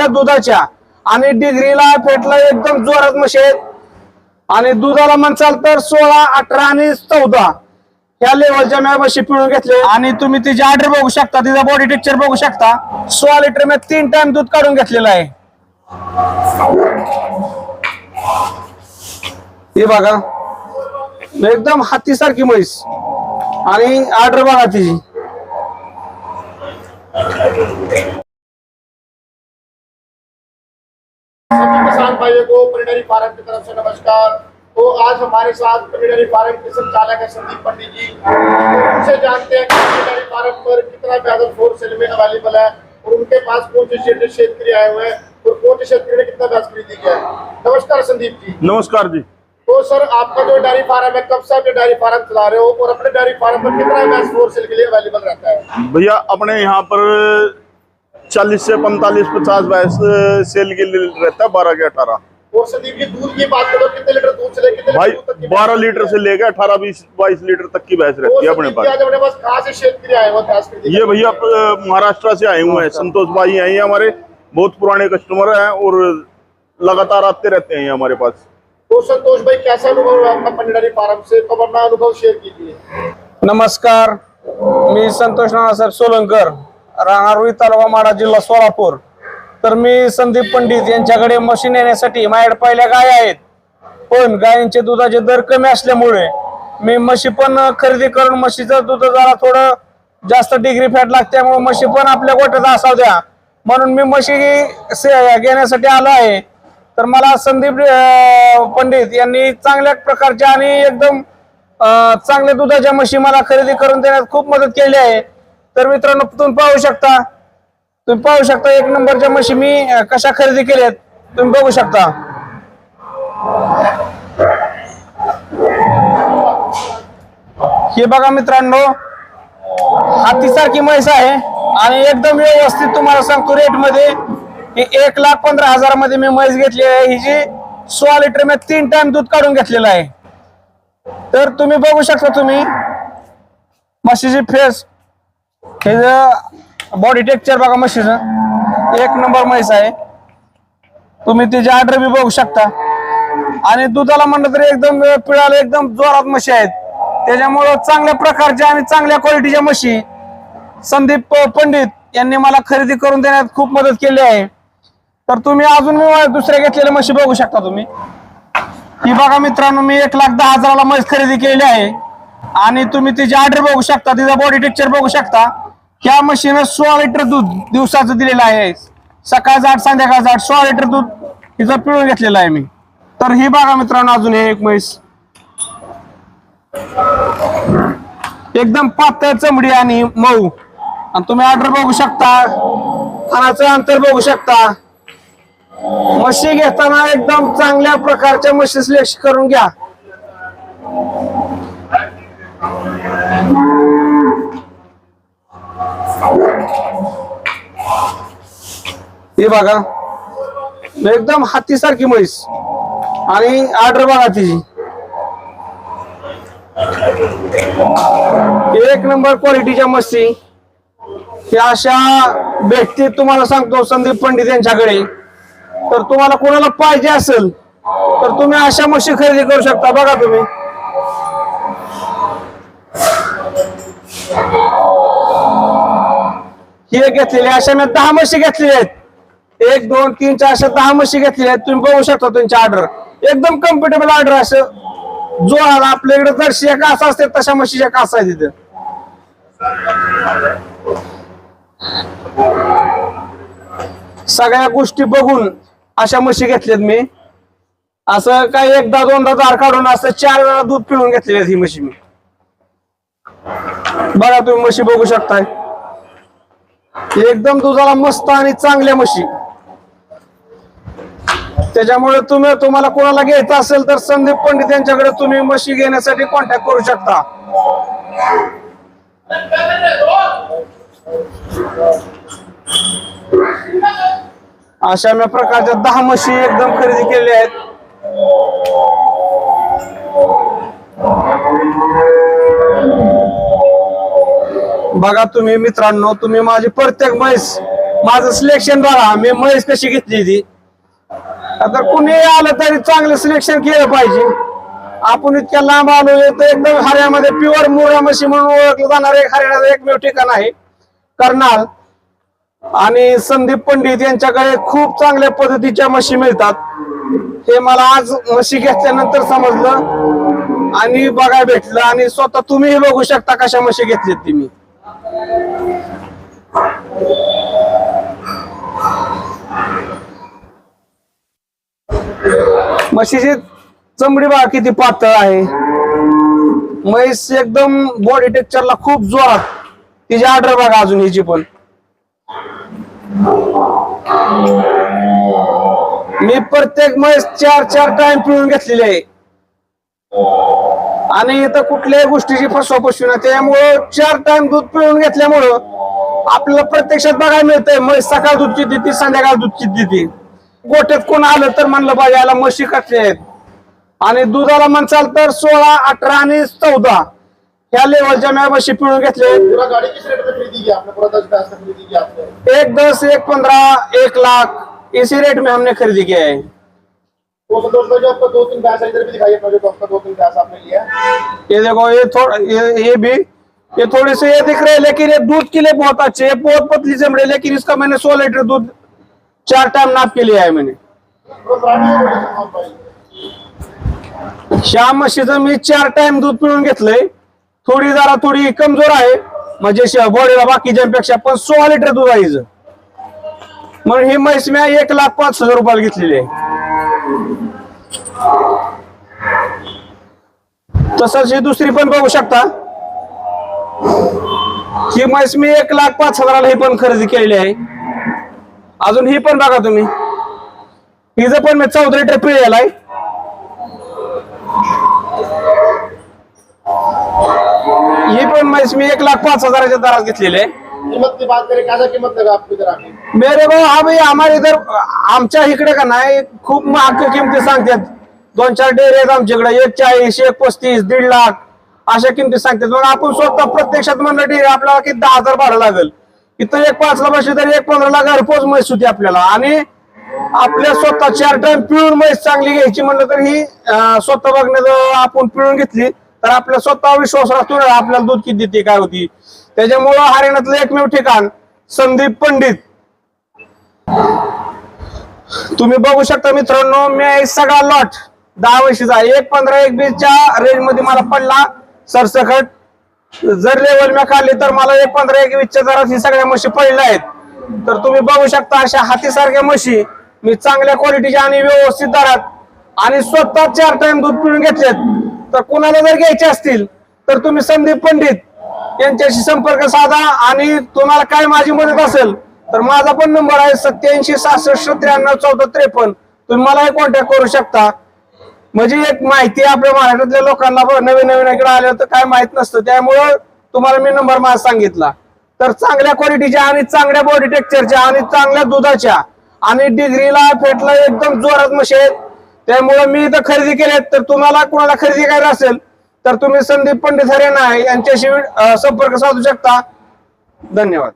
चांगल्या दुधाच्या. आणि डिग्रीला फेटला एकदम जोरात म्हशी आहेत आणि दुधाला म्हणसाल तर सोळा अठरा आणि चौदा या लेवलच्या मी म्हशी पिळून घेतले. आणि तुम्ही तिची ऑर्डर बघू शकता तिचा बॉडी टेक्चर बघू शकता. सोळा लिटर मी तीन टाइम दूध काढून घेतलेलं आहे. हे बघा. एकदम हातीसारखी म्हैस. आणि ऑर्डर बघा तिची. भाइयों को पनिडरी फार्म की तरफ़ से नमस्कार। तो आज हमारे साथ पनिडरी फार्म के संचालक है संदीप पंडित जी। उनसे जानते हैं कि पनिडरी फार्म पर कितना ब्याजल फोर सेल में अवेलेबल है और उनके पास कौन से क्षेत्र आए हुए हैं और कौन से शेतकरी ने कितना ब्याज खरीदी किया है। नमस्कार संदीप जी। नमस्कार जी। तो सर आपका जो डेयरी फार्म है कब से आप डेयरी फार्म चला रहे हो और अपने डेयरी फार्म पर कितना ब्याज फोर सेल के लिए अवेलेबल रहता है? भैया अपने यहाँ पर चालीस से पैंतालीस पचास भैंस सेल के लिए रहता है बारह के अठारह। और संदीप जी दूध की बात करो कितने लीटर दूध से लेकर भाई बारह लीटर से लेकर अठारह बीस बाईस लीटर तक की भैंस रहती है अपने पास? ये भैया महाराष्ट्र से आए हुए हैं संतोष भाई हैं ये हमारे बहुत पुराने कस्टमर हैं और लगातार आते रहते हैं हमारे पास। तो संतोष भाई कैसा अनुभव आपका पंडिडरी फार्म से? तो अपना अनुभव शेयर कीजिए। नमस्कार मी संतोष नानासाहेब सोलंकर। राहणार तालुका माडा जिल्हा सोलापूर. तर मी संदीप पंडित यांच्याकडे मशीन येण्यासाठी माझ्याकडे पहिल्या गाय आहेत. पण गायींचे दुधाचे दर कमी असल्यामुळे मी म्हशी पण खरेदी करून म्हशीचं दूध जरा थोडं जास्त डिग्री फॅट लागते त्यामुळे म्हशी पण आपल्या गोट्यात असाव द्या. म्हणून मी म्हशी घेण्यासाठी आलो आहे. तर मला संदीप पंडित यांनी चांगल्या प्रकारच्या आणि एकदम चांगल्या दुधाच्या म्हशी मला खरेदी करून देण्यात खूप मदत केली आहे. तर मित्रांनो तुम्ही पाहू शकता. तुम्ही पाहू शकता एक नंबरच्या म्हशी मी कशा खरेदी केल्यात. तुम्ही बघू शकता. हे बघा मित्रांनो हातीसारखी म्हैस आहे आणि एकदम व्यवस्थित तुम्हाला सांगतो रेटमध्ये एक लाख पंधरा हजारमध्ये मी म्हैस घेतली आहे. ही जी सोळा लिटर मी तीन टाइम दूध काढून घेतलेलं आहे. तर तुम्ही बघू शकता तुम्ही म्हशीची फेस हे बॉडी टेक्चर बघा म्हशीचं. एक नंबर म्हैस आहे. तुम्ही तिची ऑर्डर बी बघू शकता. आणि दुधाला म्हणलं तरी एकदम पिळाला एकदम जोरात म्हशी आहेत. त्याच्यामुळं चांगल्या प्रकारच्या आणि चांगल्या क्वालिटीच्या म्हशी संदीप पंडित यांनी मला खरेदी करून देण्यात खूप मदत केली आहे. तर तुम्ही अजून मी दुसऱ्या घेतलेल्या म्हशी बघू शकता तुम्ही. ही बघा मित्रांनो मी एक लाख दहा हजाराला म्हैस खरेदी केलेली आहे. आणि तुम्ही तिची ऑर्डर बघू शकता तिचा बॉडी टेक्चर बघू शकता ह्या मशीन सोळा लिटर दूध दिवसाचं दिलेलं आहे. सकाळचं आठ संध्याकाळचं आठ सोळा लिटर दूध हिचं पिळून घेतलेलं आहे मी. तर ही बघा मित्रांनो अजून हे एक म्हैस. एकदम पातळ चमडी आणि मऊ. आणि तुम्ही ऑर्डर बघू शकता. खानाचं अंतर बघू शकता. म्हशी घेताना एकदम चांगल्या प्रकारच्या म्हशी सिलेक्ट करून घ्या. हे बघा. एकदम हातीसारखी म्हैस. आणि ऑर्डर बघा तिची एक नंबर क्वालिटीच्या मस्ती ह्या अशा भेटते तुम्हाला सांगतो संदीप पंडित यांच्याकडे. तर तुम्हाला कोणाला पाहिजे असेल तर तुम्ही अशा मशी खरेदी करू शकता. बघा तुम्ही. हे घेतलेले अशा मी दहा म्हशी घेतलेल्या आहेत. एक दोन तीन चार अशा दहा म्हशी घेतलेल्या आहेत. तुम्ही बघू शकता तुमची ऑर्डर एकदम कम्फर्टेबल ऑर्डर असं. जो आला आपल्याकडे जर्शी कासा असते तशा म्हशीच्या कासा आहे तिथे सगळ्या गोष्टी बघून अशा म्हशी घेतल्यात मी. असं काही एकदा दोनदा दार काढून असं चार वेळा दूध पिळून घेतलेली आहेत ही म्हशी मी. बघा तुम्ही म्हशी बघू शकताय. एकदम दुधाला मस्त आणि चांगल्या म्हशी. त्याच्यामुळे तुम्ही तुम्हाला कोणाला घ्यायचं असेल तर संदीप पंडित यांच्याकडे तुम्ही म्हशी घेण्यासाठी कॉन्टॅक्ट करू शकता. अशा मी प्रकारच्या दहा म्हशी एकदम खरेदी केलेल्या आहेत. बघा तुम्ही मित्रांनो तुम्ही माझी प्रत्येक म्हैस माझं सिलेक्शन बघा मी म्हैस कशी घेतली ती. आता कुणी आलं तरी चांगलं सिलेक्शन केलं पाहिजे. आपण इतक्या लांब आलो तर एकदम हरियामध्ये प्युअर मुरा म्हशी म्हणून ओळखलं जाणार एक हरियाणाचं एकमेव ठिकाण आहे. करणार आणि संदीप पंडित यांच्याकडे खूप चांगल्या पद्धतीच्या म्हशी मिळतात. हे मला आज म्हशी घेतल्यानंतर समजलं आणि बघायला भेटलं आणि स्वतः तुम्हीही बघू शकता कशा म्हशी घेतलीत तुम्ही म्हशीची चमडी बघा किती पातळ आहे. म्हैस एकदम बॉडी टेक्चरला खूप जोरात. तिची ऑर्डर बघा अजून हिची पण. मी प्रत्येक म्हैस चार चार टाइम पिळून घेतलेली आहे. आणि इथं कुठल्याही गोष्टीची फसवाफसवी नाही. त्यामुळं चार टाइम दूध पिळून घेतल्यामुळं आपल्याला प्रत्यक्षात बघायला मिळतंय म्हैस सकाळ दूधची देते संध्याकाळ दूधची देते गोठ्यात कोण आलं तर म्हणलं पाहिजे याला म्हशी कटले आहेत? आणि दुधाला म्हणसाल तर सोळा अठरा आणि चौदा ह्या लेवलच्या मी म्हशी पिळून घेतले एक दस एक पंद्रह एक लाख इसी रेट में हमने खरीदी किया है तो संतोष भाई जो आपका दो तीन भैंस इधर भी दिखाइए अपना जो दो तीन भैंस आपने लिया ये देखो ये थोड़ा ये, ये भी ये थोड़ी सी ये दिख रहे हैं लेकिन ये दूध के लिए बहुत अच्छे है बहुत पतली से है, लेकिन इसका मैंने सौ लीटर दूध चार टाइम नाप के लिया है मैंने। श्याम म्हशीचं मी चार टाइम दूध पिळून घेतलंय थोडी जरा थोडी कमजोर आहे म्हणजे बॉडीला बाकीच्यापेक्षा पण सोळा लिटर दूध आहे म्हणून ही म्हैस मी एक लाख पाच हजार रुपयाला घेतलेली आहे. तसंच ही दुसरी पण बघू शकता. ही म्हैस मी एक लाख पाच हजाराला ही पण खरेदी केलेली आहे. अजून ही पण बघा तुम्ही. हिचं पण मी चौदा लिटर पिळलेलं आहे. ही पण म्हैस मी एक लाख पाच हजाराच्या दरात घेतलेली आहे. कीमत की बात करें कैसा कीमत लगा आपको इधर आके। मेरे को अभी हमारे इधर आमच्या इकडे का नाही खूप महाग किमती सांगतात दोन चार डेअरी आहेत आमच्याकडे एक चाळीस एक पस्तीस दीड लाख अशा किमती सांगतात मग आपण स्वतः प्रत्यक्षात म्हणलं डेअरी आपल्याला किती दहा हजार भाडं लागेल? इथं एक पाच ला बसली तर एक पंधरा लाख घरपोच म्हैस होती आपल्याला. आणि आपल्या स्वतः चार टाइम पिळून म्हैस चांगली घ्यायची म्हणलं तर ही स्वतः बघण्याचं आपण पिळून घेतली. तर आपल्या स्वतः विश्वास राहतो ना आपल्याला दूध किती देते काय होती. त्याच्यामुळं हरियाणातलं एकमेव ठिकाण संदीप पंडित. तुम्ही बघू शकता मित्रांनो मी सगळा लॉट दहा वर्षीचा एक पंधरा एक वीसच्या रेंजमध्ये मला पडला. सरसकट जर लेवल मी खाल्ली तर मला एक पंधरा एक वीसच्या दरात ही सगळ्या म्हशी पडल्या आहेत. तर तुम्ही बघू शकता अशा हातीसारख्या म्हशी मी चांगल्या क्वालिटीच्या आणि व्यवस्थित दरात आणि स्वतः चार टाइम दूध पिळून घेतलेत. तर कुणाला जर घ्यायचे असतील तर तुम्ही संदीप पंडित यांच्याशी संपर्क साधा आणि तुम्हाला काय माझी मदत असेल तर माझा पण नंबर आहे सत्याऐंशी सहासष्ट त्र्याण्णव चौदा त्रेपन्न. तुम्ही मलाही कॉन्टॅक्ट करू शकता. म्हणजे एक माहिती आपल्या महाराष्ट्रातल्या लोकांना नवीन नवीन इकडे आलं तर काय माहीत नसतं. त्यामुळं तुम्हाला मी नंबर माझा सांगितला. तर चांगल्या क्वालिटीच्या आणि चांगल्या बॉडी टेक्चरच्या आणि चांगल्या दुधाच्या आणि डिग्रीला फेटला एकदम जोरात म्हशी त्यामुळे मी इथं खरेदी केल्यात तर तुम्हाला कोणाला खरेदी करायला असेल तर तुम्ही संदीप पंडित हरियाणा यांच्याशी संपर्क साधू शकता. धन्यवाद.